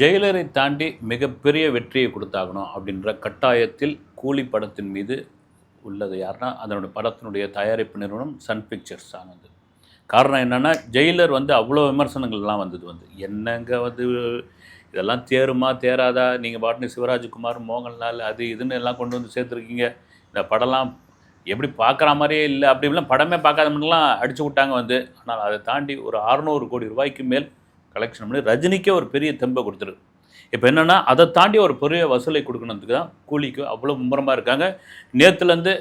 ஜெயிலரை தாண்டி மிகப்பெரிய வெற்றியை கொடுத்தாகணும் அப்படின்ற கட்டாயத்தில் கூலி படத்தின் மீது உள்ளது யாருன்னா அதனுடைய படத்தினுடைய தயாரிப்பு நிறுவனம் சன் பிக்சர்ஸ் ஆனது. காரணம் என்னென்னா ஜெயிலர் வந்து அவ்வளோ விமர்சனங்கள்லாம் வந்தது வந்து. என்னங்க வந்து இதெல்லாம் தேருமா தேராதா? நீங்கள் பாட்டுன்னு சிவராஜ்குமார் மோகன்லால் அது இதுன்னு எல்லாம் கொண்டு வந்து சேர்த்துருக்கீங்க. இந்த படம்லாம் எப்படி பார்க்குற மாதிரியே இல்லை அப்படி இப்படிலாம் படமே பார்க்காத மாதிரிலாம் அடிச்சு விட்டாங்க வந்து. ஆனால் அதை தாண்டி ஒரு அறநூறு கோடி ரூபாய்க்கு மேல் கலெக்ஷன் பண்ணி ரஜினிக்கே ஒரு பெரிய தெம்பை கொடுத்துருக்கு இப்போ என்னென்னா அதை தாண்டி ஒரு பெரிய வசூலை கொடுக்கணுன்றதுக்கு தான் கூலிக்கு அவ்வளோ மும்முரமாக இருக்காங்க. நேற்றுலேருந்து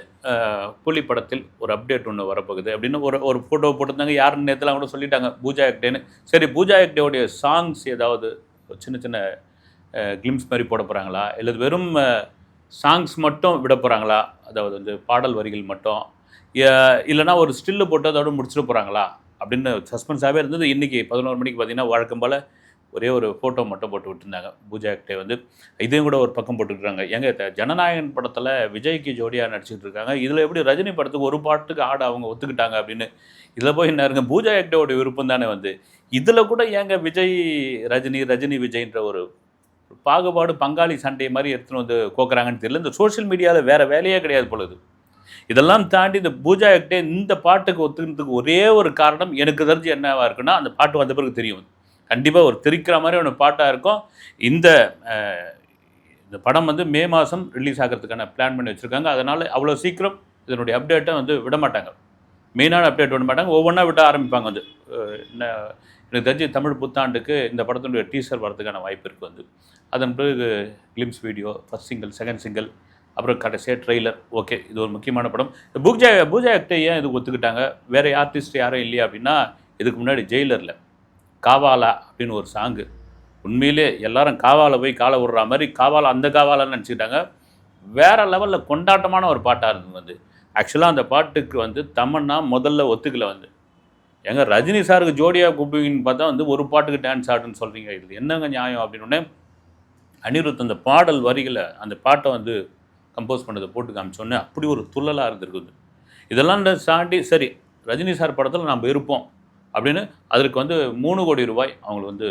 கூலி படத்தில் ஒரு அப்டேட் ஒன்று வரப்போகுது அப்படின்னு ஒரு ஒரு ஃபோட்டோ போட்டிருந்தாங்க. யாருன்னு நேற்றுலாம் கூட சொல்லிட்டாங்க பூஜா ஹெக்டேன்னு சரி பூஜா ஹெக்டேவுடைய சாங்ஸ் ஏதாவது சின்ன சின்ன கிளிம்ஸ் மாதிரி போட போகிறாங்களா இல்லை வெறும் சாங்ஸ் மட்டும் விட போகிறாங்களா அதாவது வந்து பாடல் வரிகள் மட்டும். ஏ- இல்லைன்னா ஒரு ஸ்டில்லு போட்டு அதோட முடிச்சுட்டு போகிறாங்களா அப்படின்னு சஸ்பென்ஸாகவே இருந்தது. இன்றைக்கி பதினோரு மணிக்கு பார்த்தீங்கன்னா வழக்கம் போல் ஒரே ஒரு ஃபோட்டோ மட்டும் போட்டு விட்டுருந்தாங்க. பூஜா ஆக்டே வந்து இதையும் கூட ஒரு பக்கம் போட்டுக்கிறாங்க எங்க ஜனநாயகன் படத்தில் விஜய்க்கு ஜோடியாக நடிச்சுட்டு இருக்காங்க. இதில் எப்படி ரஜினி படத்துக்கு ஒரு பாட்டுக்கு ஆட அவங்க ஒத்துக்கிட்டாங்க அப்படின்னு இதில் போய் என்ன இருங்க பூஜா ஆக்டோட விருப்பம் தானே வந்து. இதில் கூட ஏங்க விஜய் ரஜினி ரஜினி விஜய்ன்ற ஒரு பாகுபாடு பங்காளி சண்டை மாதிரி எடுத்துன்னு வந்து கோக்குறாங்கன்னு தெரியல. இந்த சோஷியல் மீடியாவில் வேறு வேலையே கிடையாது பொழுது இதெல்லாம் தாண்டி இந்த பூஜா ஆக்டே இந்த பாட்டுக்கு ஒத்துக்கிறதுக்கு ஒரே ஒரு காரணம் எனக்கு தெரிஞ்சு என்னவாக இருக்குன்னா அந்த பாட்டு வந்த பிறகு தெரியும் கண்டிப்பாக ஒரு திரிக்கிற மாதிரி ஒன்று பாட்டாக இருக்கும். இந்த இந்த படம் வந்து மே மாதம் ரிலீஸ் ஆகிறதுக்கான பிளான் பண்ணி வச்சுருக்காங்க. அதனால் அவ்வளோ சீக்கிரம் இதனுடைய அப்டேட்டை வந்து விட மாட்டாங்க. மெயினான அப்டேட் விட மாட்டாங்க. ஒவ்வொன்றா விட ஆரம்பிப்பாங்க வந்து. என்ன- எனக்கு தெரிஞ்சு தமிழ் புத்தாண்டுக்கு இந்த படத்தினுடைய டீசர் வரதுக்கான வாய்ப்பு இருக்குது வந்து. அதன் பிறகு glimpse video first single second single அப்புறம் கடைசியாக ட்ரெய்லர். ஓகே இது ஒரு முக்கியமான படம். இந்த பூஜா பூஜா ஆக்டே ஏன் இது ஒத்துக்கிட்டாங்க? வேறு ஆர்டிஸ்ட் யாரும் இல்லையா அப்படின்னா இதுக்கு முன்னாடி ஜெயிலரில் காவாலா அப்படின்னு ஒரு சாங்கு உண்மையிலே எல்லாரும் காவால போய் காலை விடுற மாதிரி காவாலா அந்த காவாலான்னு நினச்சிக்கிட்டாங்க. வேற லெவலில் கொண்டாட்டமான ஒரு பாட்டாக இருந்தது வந்து. ஆக்சுவலாக அந்த பாட்டுக்கு வந்து தமன்னா முதல்ல ஒத்துக்கல வந்து. எங்க ரஜினி சாருக்கு ஜோடியாக கூப்பிங்கன்னு பார்த்தா வந்து ஒரு பாட்டுக்கு டான்ஸ் ஆடுன்னு சொல்கிறீங்க இது என்னங்க நியாயம் அப்படின்னு அனிருத் அந்த பாடல் வரிகளை அந்த பாட்டை வந்து கம்போஸ் பண்ணதை போட்டு காமிச்சோன்னே அப்படி ஒரு துள்ளலாக இருந்திருக்குது. இதெல்லாம் தாண்டி சரி ரஜினி சார் படத்தில் நம்ம இருப்போம் அப்படின்னு அதற்கு வந்து மூணு கோடி ரூபாய் அவங்களுக்கு வந்து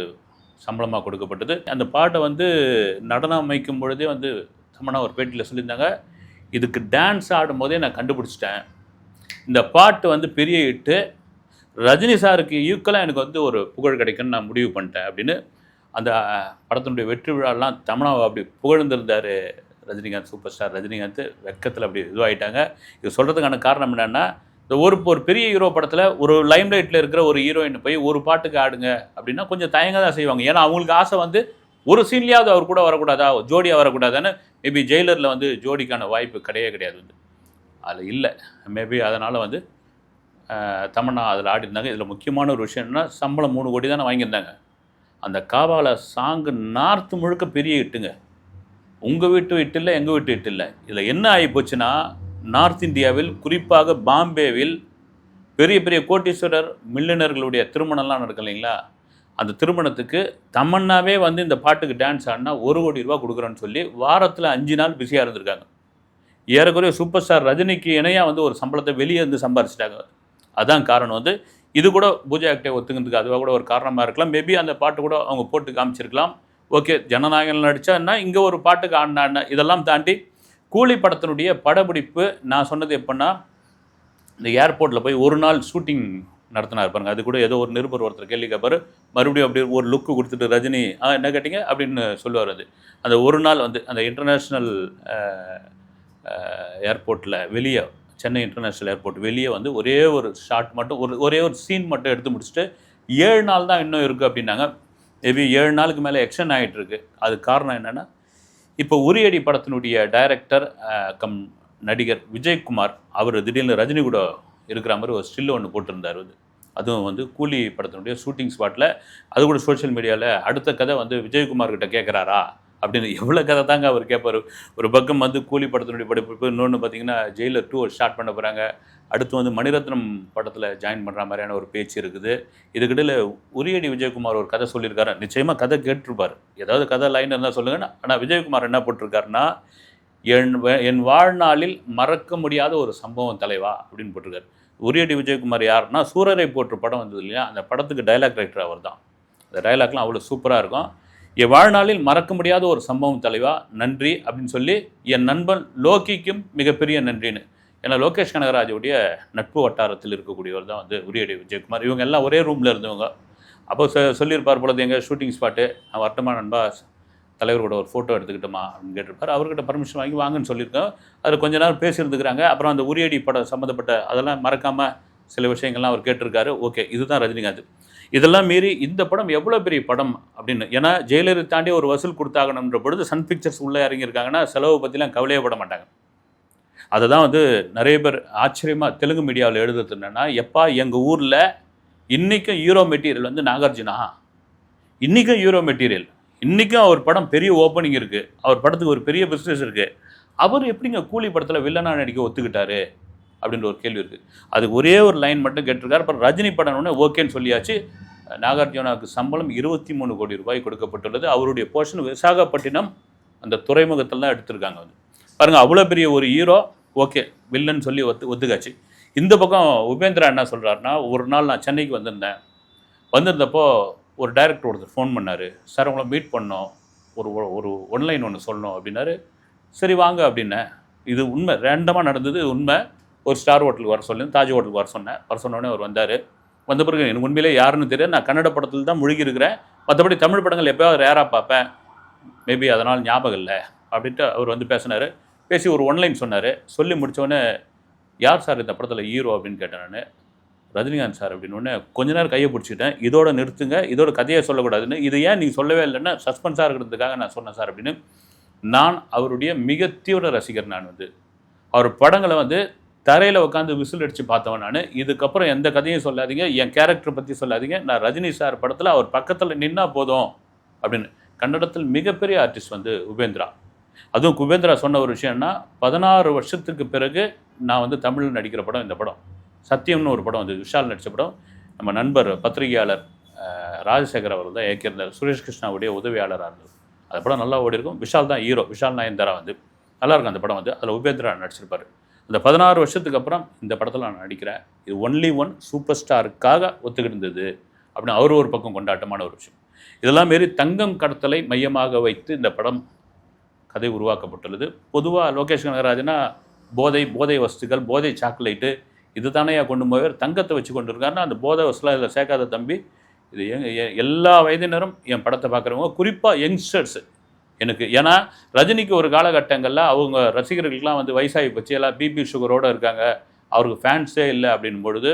சம்பளமாக கொடுக்கப்பட்டது. அந்த பாட்டை வந்து நடனம் அமைக்கும் பொழுதே வந்து தமன்னா ஒரு பேட்டியில் சொல்லியிருந்தாங்க இதுக்கு டான்ஸ் ஆடும்போதே நான் கண்டுபிடிச்சிட்டேன். இந்த பாட்டு வந்து பெரிய இட்டு ரஜினி சாருக்கு ஈக்குவலாக எனக்கு வந்து ஒரு புகழ் கிடைக்குன்னு நான் முடிவு பண்ணிட்டேன். அப்படின்னு அந்த படத்தினுடைய வெற்றி விழாலாம் தமனாவை அப்படி புகழ்ந்திருந்தார் ரஜினிகாந்த் சூப்பர் ஸ்டார் ரஜினிகாந்த் வெக்கத்தில் அப்படி இதுவாகிட்டாங்க இது சொல்கிறதுக்கான காரணம் என்னென்னா இந்த ஒரு ஒரு பெரிய ஹீரோ படத்தில் ஒரு லைம் லைட்டில் இருக்கிற ஒரு ஹீரோயின் போய் ஒரு பாட்டுக்கு ஆடுங்க அப்படின்னா கொஞ்சம் தயங்க தான் செய்வாங்க. ஏன்னா அவங்களுக்கு ஆசை வந்து ஒரு சீன்லேயாவது அவர் கூட வரக்கூடாதா? ஜோடியாக வரக்கூடாதான்னு மேபி ஜெயிலரில் வந்து ஜோடிக்கான வாய்ப்பு கிடையவே கிடையாது வந்து. அதில் இல்லை. மேபி அதனால் வந்து ஆஹ், தமன்னா அதில் ஆடிருந்தாங்க இதில் முக்கியமான ஒரு விஷயம் சம்பளம் மூணு கோடி தானே வாங்கியிருந்தாங்க. அந்த காவால சாங்கு நார்த்து முழுக்க பெரிய இட்டுங்க உங்கள் வீட்டு வீட்டு இல்லை எங்கள் வீட்டு வீட்டு இல்லை இதில் என்ன ஆகி போச்சுன்னா நார்த் இந்தியாவில் குறிப்பாக பாம்பேவில் பெரிய பெரிய கோட்டீஸ்வரர் மில்லினர்களுடைய திருமணம்லாம் நடக்கும் இல்லைங்களா? அந்த திருமணத்துக்கு தமன்னாவே வந்து இந்த பாட்டுக்கு டான்ஸ் ஆடினா ஒரு கோடி ரூபா கொடுக்குறேன்னு சொல்லி வாரத்தில் அஞ்சு நாள் பிஸியாக இருந்திருக்காங்க. ஏறக்குறைய சூப்பர் ஸ்டார் ரஜினிக்கு இணையாக வந்து ஒரு சம்பளத்தை வெளியே இருந்து சம்பாரிச்சிட்டாங்க. அதான் காரணம் வந்து இது கூட பூஜா ஆக்டே ஒத்துக்கிறதுக்கு அதுவாக கூட ஒரு காரணமாக இருக்கலாம். மேபி அந்த பாட்டு கூட அவங்க போட்டு காமிச்சிருக்கலாம். ஓகே ஜனநாயகம் நடித்தான்னா இங்கே ஒரு பாட்டுக்கு ஆடினா இதெல்லாம் தாண்டி கூலி படத்தினுடைய படப்பிடிப்பு நான் சொன்னது எப்படின்னா இந்த ஏர்போர்ட்டில் போய் ஒரு நாள் ஷூட்டிங் நடத்தினார் பாருங்க. அது கூட ஏதோ ஒரு நிருபர் ஒருத்தர் கேள்வி கேட்பாரு. மறுபடியும் அப்படி ஒரு லுக்கு கொடுத்துட்டு ரஜினி ஆ என்ன கேட்டிங்க? அப்படின்னு சொல்லுவார் அது. அந்த ஒரு நாள் வந்து அந்த இன்டர்நேஷ்னல் ஏர்போர்ட்டில் வெளியே சென்னை இன்டர்நேஷ்னல் ஏர்போர்ட் வெளியே வந்து ஒரே ஒரு ஷாட் மட்டும் ஒரு ஒரே ஒரு சீன் மட்டும் எடுத்து முடிச்சுட்டு ஏழு நாள் தான் இன்னும் இருக்குது அப்படின்னாங்க. மேபி ஏழு நாளுக்கு மேலே எக்ஸ்டன் ஆகிட்டுருக்கு அது காரணம் என்னென்னா இப்போ உரியடி படத்தினுடைய டைரக்டர் கம் நடிகர் விஜயகுமார் அவர் திடீர்னு ரஜினி கூட இருக்கிற மாதிரி ஒரு ஸ்டில் ஒன்று போட்டிருந்தார் வந்து. அதுவும் வந்து கூலி படத்தினுடைய ஷூட்டிங் ஸ்பாட்டில் அது கூட சோஷியல் மீடியாவில் அடுத்த கதை வந்து விஜயகுமார் கிட்ட கேட்குறாரா அப்படின்னு எவ்வளோ கதை தாங்க அவர் கேட்பார் ஒரு பக்கம் வந்து கூலி படத்தினுடைய படிப்பு இன்னொன்று பார்த்தீங்கன்னா ஜெயிலர் டூ ஸ்டார்ட் பண்ண போகிறாங்க அடுத்து வந்து மணிரத்னம் படத்தில் ஜாயின் பண்ணுற மாதிரியான ஒரு பேச்சு இருக்குது. இதுக்கிடையில் உரியடி விஜயகுமார் ஒரு கதை சொல்லியிருக்காரு. நிச்சயமாக கதை கேட்டிருப்பார். ஏதாவது கதை லைன் இருந்தால் சொல்லுங்க ஆனால் விஜயகுமார் என்ன போட்டிருக்காருன்னா என் என் வாழ்நாளில் மறக்க முடியாத ஒரு சம்பவம் தலைவா அப்படின்னு போட்டிருக்காரு. உரியடி விஜயகுமார் யாருன்னா சூரரை போற்று படம் வந்தது இல்லையா? அந்த படத்துக்கு டைலாக் ரைட்டர் அவர் தான் அந்த டைலாக்லாம் அவ்வளோ சூப்பராக இருக்கும். என் வாழ்நாளில் மறக்க முடியாத ஒரு சம்பவம் தலைவா நன்றி அப்படின்னு சொல்லி என் நண்பன் லோகிக்கும் மிகப்பெரிய நன்றின்னு. ஏன்னா லோகேஷ் கனகராஜுடைய நட்பு வட்டாரத்தில் இருக்கக்கூடியவர் தான் வந்து உரியடி விஜயகுமார். இவங்க எல்லாம் ஒரே ரூமில் இருந்தவங்க. அப்போ சொ சொல்லியிருப்பார் பொழுது எங்கள் ஷூட்டிங் ஸ்பாட்டு நான் வரட்டுமா நண்பா தலைவர் கூட ஒரு ஃபோட்டோ எடுத்துக்கிட்டோமா அப்படின்னு கேட்டிருப்பார். அவர்கிட்ட பர்மிஷன் வாங்கி வாங்கன்னு சொல்லியிருக்கோம். அதில் கொஞ்ச நேரம் பேசியிருந்துக்கிறாங்க. அப்புறம் அந்த உரியடி படம் சம்மந்தப்பட்ட அதெல்லாம் மறக்காமல் சில விஷயங்கள்லாம் அவர் கேட்டிருக்காரு. ஓகே இதுதான் ரஜினிகாந்த். இதெல்லாம் மீறி இந்த படம் எவ்வளோ பெரிய படம் அப்படின்னு ஏன்னா ஜெயிலரை தாண்டி ஒரு வசூல் கொடுத்தாகணுன்ற பொழுது சன் பிக்சர்ஸ் உள்ளே இறங்கியிருக்காங்கன்னா செலவு பற்றிலாம் கவலையே பட மாட்டாங்க. அதை தான் வந்து நிறைய பேர் ஆச்சரியமாக தெலுங்கு மீடியாவில் எழுதுறது என்னென்னா எப்பா எங்கள் ஊரில் இன்றைக்கும் ஹீரோ மெட்டீரியல் வந்து நாகார்ஜுனா? இன்றைக்கும் ஹீரோ மெட்டீரியல் இன்றைக்கும் அவர் படம் பெரிய ஓப்பனிங் இருக்குது அவர் படத்துக்கு ஒரு பெரிய பிஸ்னஸ் இருக்குது அவர் எப்படிங்க கூலி படத்தில் வில்லனா நடிக்க ஒத்துக்கிட்டாரு? அப்படின்ற ஒரு கேள்வி இருக்குது அதுக்கு ஒரே ஒரு லைன் மட்டும் கேட்டிருக்காரு. அப்புறம் ரஜினி படம்னு ஓகேன்னு சொல்லியாச்சு. நாகார்ஜுனாவுக்கு சம்பளம் இருபத்தி மூணு கோடி ரூபாய் கொடுக்கப்பட்டுள்ளது. அவருடைய போர்ஷன் விசாகப்பட்டினம் அந்த துறைமுகத்தில் தான் எடுத்திருக்காங்க வந்து. பாருங்கள் அவ்வளோ பெரிய ஒரு ஹீரோ ஓகே வில்லன் சொல்லி ஒத்து ஒத்துக்காச்சு. இந்த பக்கம் உபேந்திரா என்ன சொல்கிறாருன்னா ஒரு நாள் நான் சென்னைக்கு வந்திருந்தேன். வந்திருந்தப்போ ஒரு டைரக்டர் ஒருத்தர் ஃபோன் பண்ணார். சார் உங்களை மீட் பண்ணோம். ஒரு ஒரு ஒன்லைன் ஒன்று சொல்லணும் அப்படின்னாரு. சரி வாங்க அப்படின்னேன். இது உண்மை ரேண்டமாக நடந்தது உண்மை. ஒரு ஸ்டார் ஹோட்டலுக்கு வர சொல்லி தாஜ் ஹோட்டலுக்கு வர சொன்னேன். வர சொன்னோடனே அவர் வந்தார். வந்த பிறகு எனக்கு உண்மையிலே யாருன்னு தெரியாது நான் கன்னட படத்தில் தான் முழுகி இருக்கிறேன் மற்றபடி தமிழ் படங்கள் எப்போயாவது ரேராக பார்ப்பேன். மேபி அதனால் ஞாபகம் இல்லை அப்படின்ட்டு அவர் வந்து பேசினார். பேசி ஒரு ஒன்லைன் சொன்னார். சொல்லி முடித்தோடனே யார் சார் இந்த படத்தில் ஹீரோ அப்படின்னு கேட்டேன் நான். ரஜினிகாந்த் சார் அப்படின்னு உடனே கொஞ்ச நேரம் கையை பிடிச்சிட்டேன் இதோட நிறுத்துங்க. இதோட கதையை சொல்லக்கூடாதுன்னு. இது ஏன் நீங்கள் சொல்லவே இல்லைன்னா சஸ்பென்ஸாக இருக்கிறதுக்காக நான் சொன்னேன் சார் அப்படின்னு. நான் அவருடைய மிக தீவிர ரசிகர் நான் வந்து. அவர் படங்களை வந்து தரையில் உட்காந்து விசில் அடித்து பார்த்தவன் நான். இதுக்கப்புறம் எந்த கதையும் சொல்லாதீங்க. என் கேரக்டர் பற்றி சொல்லாதீங்க. நான் ரஜினி சார் படத்தில் அவர் பக்கத்தில் நின்னா போதும் அப்படின்னு. கன்னடத்தில் மிகப்பெரிய ஆர்டிஸ்ட் வந்து உபேந்திரா. அதுவும் குபேந்திரா சொன்ன ஒரு விஷயம்னா பதினாறு வருஷத்துக்கு பிறகு நான் வந்து தமிழில் நடிக்கிற படம் இந்த படம். சத்தியம்னு ஒரு படம் வந்து விஷால் நடித்த படம். நம்ம நண்பர் பத்திரிகையாளர் ராஜசேகர் அவர் தான் இயக்கியிருந்தார். சுரேஷ் கிருஷ்ணாவுடைய உதவியாளராக இருந்தது அந்த படம் நல்லா ஓடி இருக்கும் விஷால் தான் ஹீரோ விஷால் நயன்தாரா வந்து. நல்லாயிருக்கும் அந்த படம் வந்து. அதில் உபேந்திரா நடிச்சிருப்பார். அந்த பதினாறு வருஷத்துக்கு அப்புறம் இந்த படத்தில் நான் நடிக்கிறேன். இது ஒன்லி ஒன் சூப்பர் ஸ்டாருக்காக ஒத்துக்கிட்டு அப்படின்னு அவர் ஒரு பக்கம் கொண்டாட்டமான ஒரு விஷயம். இதெல்லாம் மாரி தங்கம் கடத்தலை மையமாக வைத்து இந்த படம் கதை உருவாக்கப்பட்டுள்ளது. பொதுவாக லோகேஷ் கனகராஜனா போதை போதை வஸ்துக்கள் போதை சாக்லேட்டு இது தானே கொண்டு போய் தங்கத்தை வச்சு கொண்டு இருக்காருன்னா அந்த போதை வசூலாக இதில் சேர்க்காத தம்பி. இது எல்லா வயதினரும் என் படத்தை பார்க்குறவங்க. குறிப்பாக யங்ஸ்டர்ஸ் எனக்கு. ஏன்னா ரஜினிக்கு ஒரு காலகட்டங்களில் அவங்க ரசிகர்களுக்கெலாம் வந்து வயசாகி போச்சு. எல்லாம் பிபி சுகரோடு இருக்காங்க. அவருக்கு ஃபேன்ஸே இல்லை அப்படின் பொழுது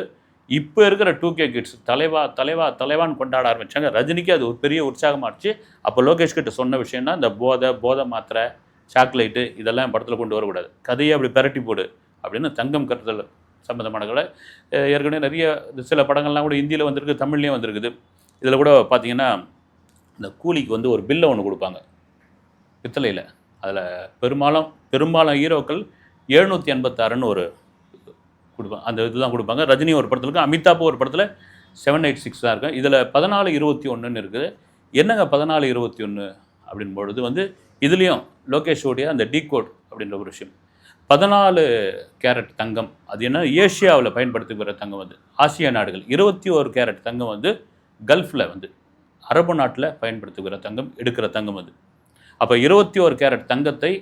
இப்போ இருக்கிற டூ கே கிட்ஸ் தலைவா தலைவா தலைவான்னு கொண்டாட ஆரம்பித்தாங்க ரஜினிக்கு அது ஒரு பெரிய உற்சாகமாகிடுச்சு அப்போ லோகேஷ் கிட்ட சொன்ன விஷயம்னா இந்த போதை போதை மாத்திரை சாக்லேட்டு இதெல்லாம் படத்தில் கொண்டு வரக்கூடாது. கதையை அப்படி பெரட்டி போடு அப்படின்னு தங்கம் கருத்தல் சம்மந்தமானங்களை ஏற்கனவே நிறைய சில படங்கள்லாம் கூட ஹிந்தியில் வந்திருக்கு தமிழ்லேயும் வந்திருக்குது. இதில் கூட பார்த்தீங்கன்னா இந்த கூலிக்கு வந்து ஒரு பில்லை ஒன்று கொடுப்பாங்க. பித்தளையில். அதில் பெரும்பாலும் பெரும்பாலும் ஹீரோக்கள் எழுநூற்றி எண்பத்தாறுன்னு ஒரு கொடுப்பாங்க அந்த இதுதான் கொடுப்பாங்க. ரஜினி ஒரு படத்தில் இருக்கும் அமிதாப் ஒரு படத்தில் செவன் எயிட் சிக்ஸ் தான் இருக்கும் இதில் பதினாலு இருபத்தி ஒன்றுன்னு இருக்குது. என்னங்க பதினாலு இருபத்தி ஒன்று அப்படின் பொழுது வந்து இதுலேயும் லோகேஷோடைய அந்த டீ கோட் அப்படின்ற ஒரு விஷயம். பதினாலு கேரட் தங்கம் அது என்ன ஏஷியாவில் பயன்படுத்துகிற தங்கம் வந்து ஆசிய நாடுகள் இருபத்தி ஒரு கேரட் தங்கம் வந்து கல்ஃபில் வந்து அரபு நாட்டில் பயன்படுத்துகிற தங்கம் எடுக்கிற தங்கம் அது. அப்போ இருபத்தி ஒரு கேரட் தங்கத்தை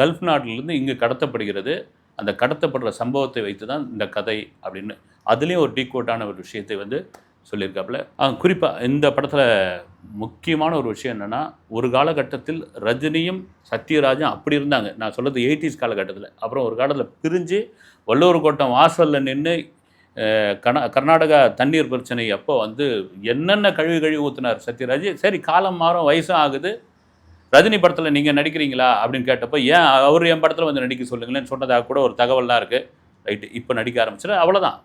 கல்ஃப் நாட்டிலிருந்து இங்கு கடத்தப்படுகிறது. அந்த கடத்தப்படுற சம்பவத்தை வைத்து தான் இந்த கதை அப்படின்னு அதுலேயும் ஒரு டீகோட்டான ஒரு விஷயத்தை வந்து சொல்லியிருக்காப்புல. குறிப்பாக இந்த படத்தில் முக்கியமான ஒரு விஷயம் என்னென்னா ஒரு காலகட்டத்தில் ரஜினியும் சத்யராஜும் அப்படி இருந்தாங்க. நான் சொல்கிறது எயிட்டிஸ் காலகட்டத்தில். அப்புறம் ஒரு காலத்தில் பிரிஞ்சு வல்லூர் கோட்டம் வாசலில் நின்று கன கர்நாடகா தண்ணீர் பிரச்சனை அப்போ வந்து என்னென்ன கழுவி கழுவி ஊற்றினார் சத்யராஜ்? சரி காலம் மாறும் வயசும் ஆகுது. ரஜினி படத்தில் நீங்கள் நடிக்கிறீங்களா அப்படின்னு கேட்டப்போ ஏன் அவர் என் படத்தில் வந்து நடிக்க சொல்லுங்களேன்னு சொன்னதாக கூட ஒரு தகவல்லாம் இருக்குது ரைட்டு இப்போ நடிக்க ஆரம்பிச்சிட அவ்வளோதான்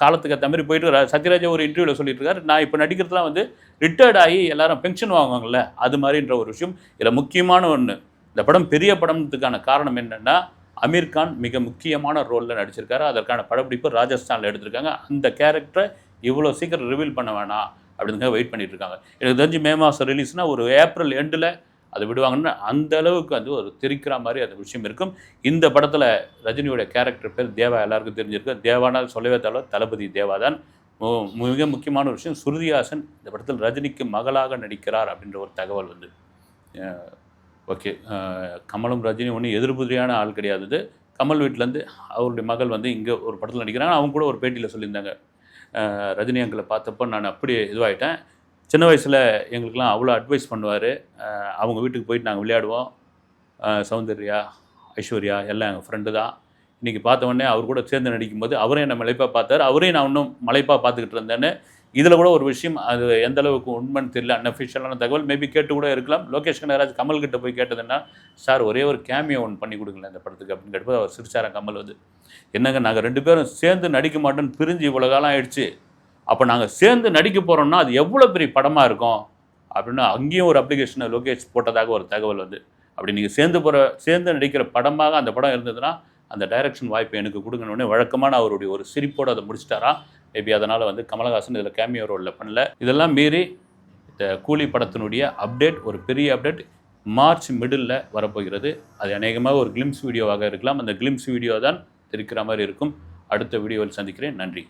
காலத்துக்கு ஏற்ற மாதிரி போயிட்டு சத்யராஜா ஒரு இன்டர்வியூவில் சொல்லிட்டு இருக்காரு நான் இப்போ நடிக்கிறதுலாம் வந்து ரிட்டையர்ட் ஆகி எல்லாரும் பென்ஷன் வாங்குவாங்கல்ல அது மாதிரின்ற ஒரு விஷயம் இதில் முக்கியமான ஒன்று இந்த படம் பெரிய படம்ன்றதுக்கான காரணம் என்னென்னா அமீர் கான் மிக முக்கியமான ரோலில் நடிச்சிருக்காரு. அதற்கான படப்பிடிப்பு ராஜஸ்தானில் எடுத்திருக்காங்க. அந்த கேரக்டரை இவ்வளோ சீக்கிரம் ரிவீல் பண்ண வேணாம் அப்படின்னு வெயிட் பண்ணிட்டு இருக்காங்க. எனக்கு தெரிஞ்சு மே மாதம் ரிலீஸ்னால் ஒரு ஏப்ரல் எண்டில் அதை விடுவாங்கன்னு அந்த அளவுக்கு வந்து ஒரு தெரிக்கிற மாதிரி அந்த விஷயம் இருக்கும். இந்த படத்தில் ரஜினியோட கேரக்டர் பேர் தேவா. எல்லாருக்கும் தெரிஞ்சிருக்கு. தேவானால் சொல்லவே தவிர தளபதி தேவா தான் மிக முக்கியமான ஒரு விஷயம். சுருதிஹாசன் இந்த படத்தில் ரஜினிக்கு மகளாக நடிக்கிறார் அப்படின்ற ஒரு தகவல் வந்து ஓகே. கமலும் ரஜினி ஒன்றும் எதிர்புதிரியான ஆள் கிடையாது கமல் வீட்டிலேருந்து அவருடைய மகள் வந்து இங்கே ஒரு படத்தில் நடிக்கிறாங்க. அவங்க கூட ஒரு பேட்டியில் சொல்லியிருந்தாங்க. ரஜினி அங்கிளை பார்த்தப்போ நான் அப்படி இதுவாகிட்டேன் சின்ன வயசில் எங்களுக்கெல்லாம் அவ்வளோ அட்வைஸ் பண்ணுவார். அவங்க வீட்டுக்கு போயிட்டு நாங்கள் விளையாடுவோம். சௌந்தர்யா ஐஸ்வர்யா எல்லாம் எங்கள் ஃப்ரெண்டு தான். இன்றைக்கி பார்த்த உடனே அவர் கூட சேர்ந்து நடிக்கும் போது அவரே என்ன மலைப்பாக பார்த்தார். அவரையும் நான் இன்னும் மலைப்பாக பார்த்துக்கிட்டு இருந்தேன்னு. இதில் கூட ஒரு விஷயம் அது எந்த அளவுக்கு உண்மைன்னு தெரியல. அன்அஃபிஷியலான தகவல் மேபி கேட்டு கூட இருக்கலாம். லோகேஷ் கனகராஜ் கமல் கிட்ட போய் கேட்டதுன்னா சார் ஒரே ஒரு கேமியோ ஒன்று பண்ணி கொடுங்களேன் இந்த படத்துக்கு அப்படின்னு கேட்டபோது அவர் சிரிச்சாரன் கமல் வந்து. என்னங்க நாங்கள் ரெண்டு பேரும் சேர்ந்து நடிக்க மாட்டோன்னு பிரிஞ்சு இவ்வளோ காலம் ஆயிடுச்சு. அப்போ நாங்கள் சேர்ந்து நடிக்க போகிறோம்னா அது எவ்வளோ பெரிய படமாக இருக்கும்? அப்படின்னு அங்கேயும் ஒரு அப்ளிகேஷனை லோகேஷ் போட்டதாக ஒரு தகவல் வந்து. அப்படி நீங்கள் சேர்ந்து போகிற சேர்ந்து நடிக்கிற படமாக அந்த படம் இருந்ததுன்னா அந்த டைரக்ஷன் வாய்ப்பு எனக்கு கொடுங்கணுன்னே வழக்கமான அவருடைய ஒரு சிரிப்போடு அதை முடிச்சிட்டாரா? மேபி அதனால் வந்து கமலஹாசன் இதில் கேமியோ ரோலில் பண்ணல. இதெல்லாம் மீறி இந்த கூலி படத்தினுடைய அப்டேட் ஒரு பெரிய அப்டேட் மார்ச் மிடில் வரப்போகிறது. அது அநேகமாக ஒரு கிளிம்ஸ் வீடியோவாக இருக்கலாம். அந்த கிளிம்ஸ் வீடியோ தான் இருக்கிற மாதிரி இருக்கும். அடுத்த வீடியோவில் சந்திக்கிறேன். நன்றி.